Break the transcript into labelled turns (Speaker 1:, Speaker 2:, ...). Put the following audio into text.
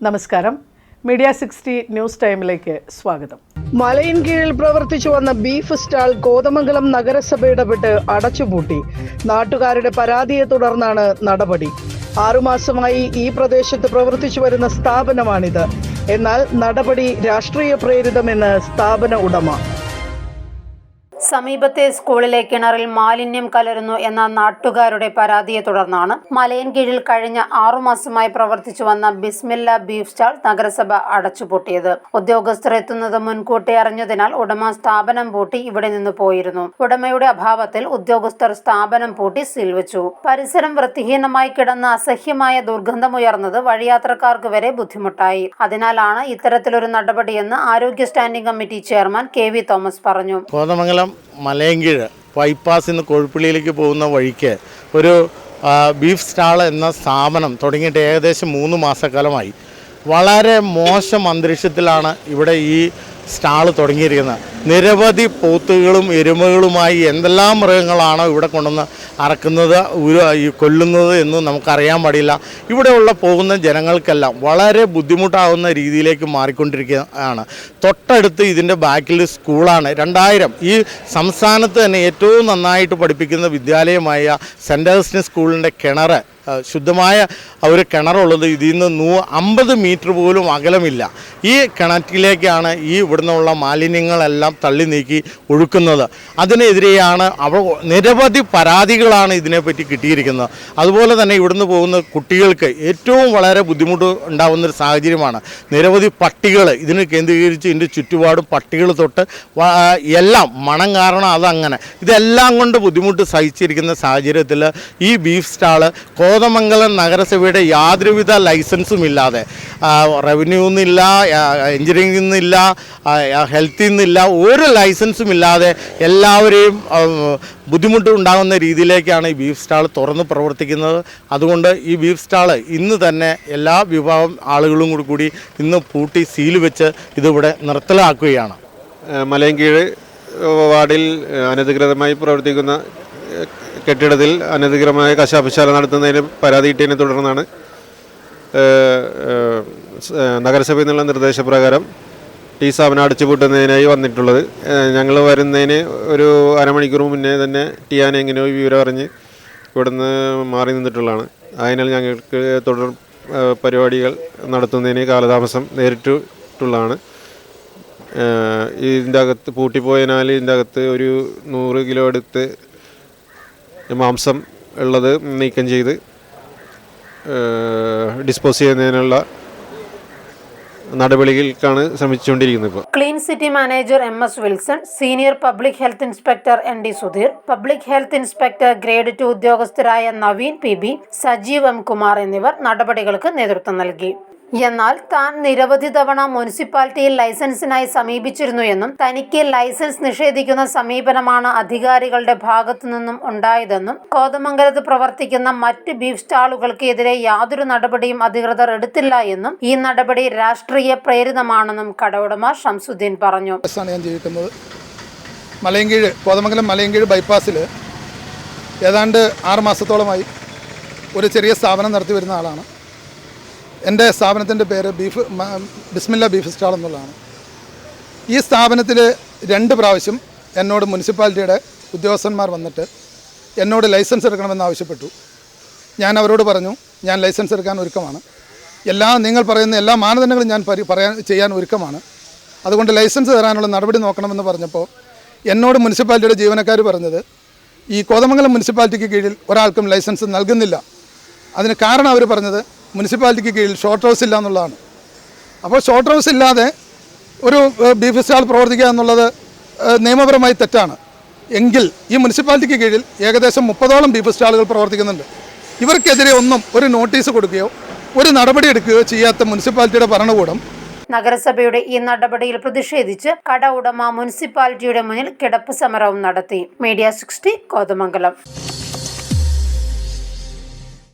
Speaker 1: നമസ്കാരം. Media sixty news ടൈമിലേക്ക് സ്വാഗതം.
Speaker 2: മലയിൻ കീഴിൽ പ്രവർത്തിച്ചു വന്ന ബീഫ് സ്റ്റാൾ കോതമംഗലം നഗരസഭ ഇടപെട്ട് അടച്ചുപൂട്ടി. നാട്ടുകാരുടെ പരാതിയെ തുടർന്നാണ് നടപടി. ആറുമാസമായി ഈ പ്രദേശത്ത് പ്രവർത്തിച്ചു വരുന്ന സ്ഥാപനമാണിത്. എന്നാൽ നടപടി രാഷ്ട്രീയ പ്രേരിതമെന്ന് സ്ഥാപന ഉടമ
Speaker 3: സമീപത്തെ സ്കൂളിലെ കിണറിൽ മാലിന്യം കലരുന്നു എന്ന നാട്ടുകാരുടെ പരാതിയെ തുടർന്നാണ് മലയൻ കീഴിൽ കഴിഞ്ഞ ആറുമാസമായി പ്രവർത്തിച്ചു വന്ന ബിസ്മില്ല ബീഫ് സ്റ്റാൾ നഗരസഭ അടച്ചുപൂട്ടിയത്. ഉദ്യോഗസ്ഥർ എത്തുന്നത് മുൻകൂട്ടി അറിഞ്ഞതിനാൽ ഉടമ സ്ഥാപനം പൂട്ടി ഇവിടെ നിന്ന് പോയിരുന്നു. ഉടമയുടെ അഭാവത്തിൽ ഉദ്യോഗസ്ഥർ സ്ഥാപനം പൂട്ടി സീൽ വെച്ചു. പരിസരം വൃത്തിഹീനമായി കിടന്ന അസഹ്യമായ ദുർഗന്ധമുയർന്നത് വഴിയാത്രക്കാർക്ക് വരെ ബുദ്ധിമുട്ടായി. അതിനാലാണ് ഇത്തരത്തിലൊരു നടപടിയെന്ന് ആരോഗ്യ standing committee chairman K V Thomas പറഞ്ഞു.
Speaker 4: കോതമംഗലം മലയങ്കീഴ് ബൈപ്പാസിൽ നിന്ന് കോഴിപ്പള്ളിയിലേക്ക് പോകുന്ന വഴിക്ക് ഒരു ബീഫ് സ്റ്റാൾ എന്ന സ്ഥാപനം തുടങ്ങിയിട്ട് ഏകദേശം മൂന്ന് മാസക്കാലമായി. വളരെ മോശം അന്തരീക്ഷത്തിലാണ് ഇവിടെ ഈ സ്റ്റാൾ തുടങ്ങിയിരിക്കുന്നത്. നിരവധി പോത്തുകളും എരുമകളുമായി എന്തെല്ലാം മൃഗങ്ങളാണോ ഇവിടെ കൊണ്ടുവന്ന് അറക്കുന്നത് ഈ കൊല്ലുന്നത് എന്ന് നമുക്കറിയാൻ പാടില്ല. ഇവിടെയുള്ള പോകുന്ന ജനങ്ങൾക്കെല്ലാം വളരെ ബുദ്ധിമുട്ടാവുന്ന രീതിയിലേക്ക് മാറിക്കൊണ്ടിരിക്കുകയാണ്. തൊട്ടടുത്ത് ഇതിന്റെ ബാക്കിൽ സ്കൂളാണ്. രണ്ടായിരം. ഈ സംസ്ഥാനത്ത് തന്നെ ഏറ്റവും നന്നായിട്ട് പഠിപ്പിക്കുന്ന വിദ്യാലയമായ സെന്റ് അഗസ്റ്റിൻ സ്കൂളിന്റെ കിണർ ആ, ശുദ്ധമായ ഒരു കിണറുള്ളത് ഇതിൽ നിന്ന് നൂ അമ്പത് മീറ്റർ പോലും അകലമില്ല. ഈ കിണറ്റിലേക്കാണ് ഈ ഇവിടുന്നുള്ള മാലിന്യങ്ങളെല്ലാം തള്ളി നീക്കി ഒഴുക്കുന്നത്. അതിനെതിരെയാണ് അവ നിരവധി പരാതികളാണ് ഇതിനെപ്പറ്റി കിട്ടിയിരിക്കുന്നത്. അതുപോലെ തന്നെ ഇവിടുന്ന് പോകുന്ന കുട്ടികൾക്ക് ഏറ്റവും വളരെ ബുദ്ധിമുട്ട് ഉണ്ടാകുന്നൊരു സാഹചര്യമാണ്. നിരവധി പട്ടികൾ ഇതിന് കേന്ദ്രീകരിച്ച് ഇതിന്റെ ചുറ്റുപാടും പട്ടികൾ തൊട്ട് എല്ലാം മണം കാരണം അതങ്ങനെ. ഇതെല്ലാം കൊണ്ട് ബുദ്ധിമുട്ട് സഹിച്ചിരിക്കുന്ന സാഹചര്യത്തിൽ ഈ ബീഫ് സ്റ്റാൾ കോതമംഗലം നഗരസഭയുടെ യാതൊരുവിധ ലൈസൻസും ഇല്ലാതെ. റവന്യൂ നിന്നില്ല എഞ്ചിനീയറിംഗിൽ നിന്നില്ല ഹെൽത്തിൽ നിന്നില്ല ഒരു ലൈസൻസും ഇല്ലാതെ എല്ലാവരെയും ബുദ്ധിമുട്ടുണ്ടാകുന്ന രീതിയിലേക്കാണ് ഈ ബീഫ് സ്റ്റാൾ തുറന്ന് പ്രവർത്തിക്കുന്നത്. അതുകൊണ്ട് ഈ ബീഫ് സ്റ്റാൾ ഇന്ന് തന്നെ എല്ലാ വിഭാഗം ആളുകളും കൂടി കൂടി ഇന്ന് പൂട്ടി സീൽ വെച്ച് ഇതിവിടെ നിർത്തലാക്കുകയാണ്.
Speaker 5: മലയൻകീഴ് വാർഡിൽ അനധികൃതമായി പ്രവർത്തിക്കുന്ന കെട്ടിടത്തിൽ അനധികൃതമായ കശാപ്പശാല നടത്തുന്നതിന് പരാതി കിട്ടിയതിനെ തുടർന്നാണ് നഗരസഭയിൽ നിന്നുള്ള നിർദ്ദേശപ്രകാരം ഈ സ്ഥാപനം അടച്ചുപൂട്ടുന്നതിനായി വന്നിട്ടുള്ളത്. ഞങ്ങൾ വരുന്നതിന് ഒരു അരമണിക്കൂർ മുന്നേ തന്നെ ടിയാനെ എങ്ങനെയോ വിവരം അറിഞ്ഞ് ഇവിടുന്ന് മാറി നിന്നിട്ടുള്ളതാണ്. അതിനാൽ ഞങ്ങൾക്ക് തുടർ പരിപാടികൾ നടത്തുന്നതിന് കാലതാമസം നേരിട്ടുള്ളതാണ് ഇതിന്റെ അകത്ത് പൂട്ടിപ്പോയതിനാൽ ഇതിന്റെ അകത്ത് ഒരു നൂറ് കിലോ അടുത്ത് മാംസം ഉള്ളത് നീക്കം ചെയ്ത് ഡിസ്പോസ് ചെയ്യുന്നതിനുള്ള നടപടികൾക്കാണ് ശ്രമിച്ചുകൊണ്ടിരിക്കുന്നത് ഇപ്പോൾ
Speaker 3: clean city manager M S Wilson senior public health inspector N D Sudheer public health inspector grade two ഉദ്യോഗസ്ഥരായ Naveen P B Sajeev M Kumar എന്നിവർ നടപടികൾക്ക് നേതൃത്വം നൽകി. എന്നാൽ താൻ നിരവധി തവണ മുനിസിപ്പാലിറ്റിയിൽ ലൈസൻസിനായി സമീപിച്ചിരുന്നു എന്നും തനിക്ക് ലൈസൻസ് നിഷേധിക്കുന്ന സമീപനമാണ് അധികാരികളുടെ ഭാഗത്തു നിന്നും ഉണ്ടായതെന്നും കോതമംഗലത്ത് പ്രവർത്തിക്കുന്ന മറ്റ് ബീഫ് സ്റ്റാളുകൾക്ക് എതിരെ യാതൊരു നടപടിയും അധികൃതർ എടുത്തില്ല എന്നും ഈ നടപടി രാഷ്ട്രീയ പ്രേരിതമാണെന്നും കടവുടമ ഷംസുദ്ദീൻ പറഞ്ഞു.
Speaker 6: മലയങ്കീഴ് കോതമംഗലം മലയങ്കീഴ് ബൈപ്പാസിൽ ഏതാണ്ട് ആറ് മാസത്തോളമായി ഒരു ചെറിയ സ്ഥാപനം നടത്തി വരുന്ന ആളാണ്. എന്റെ സ്ഥാപനത്തിന്റെ പേര് ബീഫ് ബിസ്മില്ല ബീഫ് സ്റ്റാൾ എന്നുള്ളതാണ്. ഈ സ്ഥാപനത്തിൽ രണ്ട് പ്രാവശ്യം എന്നോട് മുനിസിപ്പാലിറ്റിയുടെ ഉദ്യോഗസ്ഥന്മാർ വന്നിട്ട് എന്നോട് ലൈസൻസ് എടുക്കണമെന്ന് ആവശ്യപ്പെട്ടു. ഞാൻ അവരോട് പറഞ്ഞു ഞാൻ ലൈസൻസ് എടുക്കാൻ ഒരുക്കമാണ്. എല്ലാ നിങ്ങൾ പറയുന്ന എല്ലാ മാനദണ്ഡങ്ങളും ഞാൻ പറയാൻ ചെയ്യാൻ ഒരുക്കമാണ്. അതുകൊണ്ട് ലൈസൻസ് തരാനുള്ള നടപടി നോക്കണമെന്ന് പറഞ്ഞപ്പോൾ എന്നോട് മുനിസിപ്പാലിറ്റിയുടെ ജീവനക്കാർ പറഞ്ഞത് ഈ കോതമംഗലം മുനിസിപ്പാലിറ്റിക്ക് കീഴിൽ ഒരാൾക്കും ലൈസൻസ് നൽകുന്നില്ല. അതിന് കാരണം അവർ പറഞ്ഞത് മുനിസിപ്പാലിറ്റിക്ക് കീഴിൽ ഷോർട്ട് ഹൗസ് ഇല്ല എന്നുള്ളതാണ്. അപ്പോൾ ഷോർട്ട് ഹൗസ് ഇല്ലാതെ ഒരു ബീഫ് സ്റ്റാൾ പ്രവർത്തിക്കുക എന്നുള്ളത് നിയമപരമായി തെറ്റാണ്. എങ്കിൽ ഈ മുനിസിപ്പാലിറ്റിക്ക് കീഴിൽ ഏകദേശം മുപ്പതോളം ബീഫ് സ്റ്റാളുകൾ പ്രവർത്തിക്കുന്നുണ്ട്. ഇവർക്കെതിരെ ഒന്നും ഒരു നോട്ടീസ് കൊടുക്കുകയോ ഒരു നടപടി എടുക്കുകയോ ചെയ്യാത്ത മുനിസിപ്പാലിറ്റിയുടെ ഭരണകൂടം
Speaker 3: നഗരസഭയുടെ ഈ നടപടിയിൽ പ്രതിഷേധിച്ച് കട ഉടമ മുനിസിപ്പാലിറ്റിയുടെ മുന്നിൽ കിടപ്പ് സമരവും നടത്തി. Media sixty Kothamangalam.